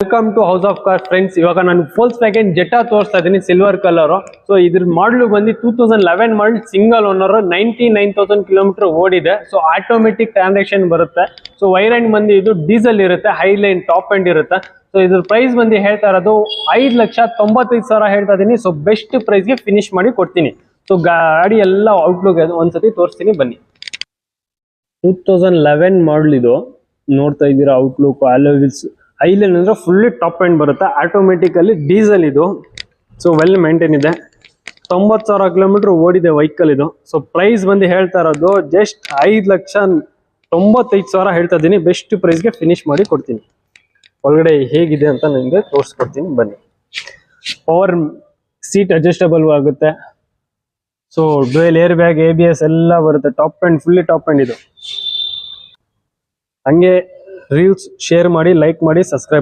Welcome to house of car friends ಇವಾಗ ನಾನು ಫೋಲ್ಸ್ packet ಜೆಟಾ ತೋರಿಸ್ತಾ ಇದ್ದೀನಿ ಸಿಲ್ವರ್ ಕಲರ್ ಸೊ ಇದ್ರ ಮಾಡಲು ಬಂದು two thousand eleven model single owner ninety nine thousand kilometre ಓಡಿದೆ. ಸೊ ಆಟೋಮೆಟಿಕ್ ಟ್ರಾನ್ಸಾಕ್ಷನ್ ಬರುತ್ತೆ. ಸೊ ವೈರ್ ಅಂಡ್ ಬಂದು ಇದು ಡೀಸೆಲ್ ಇರುತ್ತೆ ಹೈ ಲೈನ್ ಟಾಪ್ ಎಂಡ್ ಇರುತ್ತೆ. ಸೊ ಇದ್ರ ಪ್ರೈಸ್ ಬಂದು ಹೇಳ್ತಾ ಇರೋದು ಐದು ಲಕ್ಷ ತೊಂಬತ್ತೈದು ಸಾವಿರ ಹೇಳ್ತಾ ಇದ್ದೀನಿ ಸೊ ಬೆಸ್ಟ್ ಪ್ರೈಸ್ಗೆ ಫಿನಿಶ್ ಮಾಡಿ ಕೊಡ್ತೀನಿ. ಸೊ ಗಾಡಿ ಎಲ್ಲ ಔಟ್ಲುಕ್ ಒಂದ್ಸತಿ ತೋರಿಸ್ತೀನಿ, ಬನ್ನಿ. ಟೂ ತೌಸಂಡ್ ಲೆವೆನ್ ಮಾಡಲ್ ಇದು. ನೋಡ್ತಾ ಇದ್ದೀರಾ ಔಟ್ಲುಕ್ ಅಲೋವಿಲ್ಸ್ ಐಲೈನ್ ಅಂದರೆ ಫುಲ್ಲಿ ಟಾಪ್ ಎಂಡ್ ಬರುತ್ತೆ. ಆಟೋಮೆಟಿಕಲಿ ಡೀಸೆಲ್ ಇದು. ಸೊ ವೆಲ್ ಮೇಂಟೈನ್ ಇದೆ. ತೊಂಬತ್ತು ಸಾವಿರ ಕಿಲೋಮೀಟರ್ ಓಡಿದೆ ವೆಹಿಕಲ್ ಇದು. ಸೊ ಪ್ರೈಸ್ ಬಂದು ಹೇಳ್ತಾ ಇರೋದು ಜಸ್ಟ್ ಐದು ಲಕ್ಷ ತೊಂಬತ್ತೈದು ಸಾವಿರ ಹೇಳ್ತಾ ಇದ್ದೀನಿ. ಬೆಸ್ಟ್ ಪ್ರೈಸ್ಗೆ ಫಿನಿಶ್ ಮಾಡಿ ಕೊಡ್ತೀನಿ. ಒಳಗಡೆ ಹೇಗಿದೆ ಅಂತ ನಿಮಗೆ ತೋರಿಸ್ಕೊಡ್ತೀನಿ. ಬನ್ನಿ. ಪವರ್ ಸೀಟ್ ಅಡ್ಜಸ್ಟಬಲ್ ಆಗುತ್ತೆ. So dual airbag A B S ಎಲ್ಲ ಬರುತ್ತೆ. Top end fully top end ಇದು. ಹಂಗೆ ರೀಲ್ಸ್ ಶೇರ್ ಮಾಡಿ ಲೈಕ್ ಮಾಡಿ ಸಬ್ಸ್ಕ್ರೈಬ್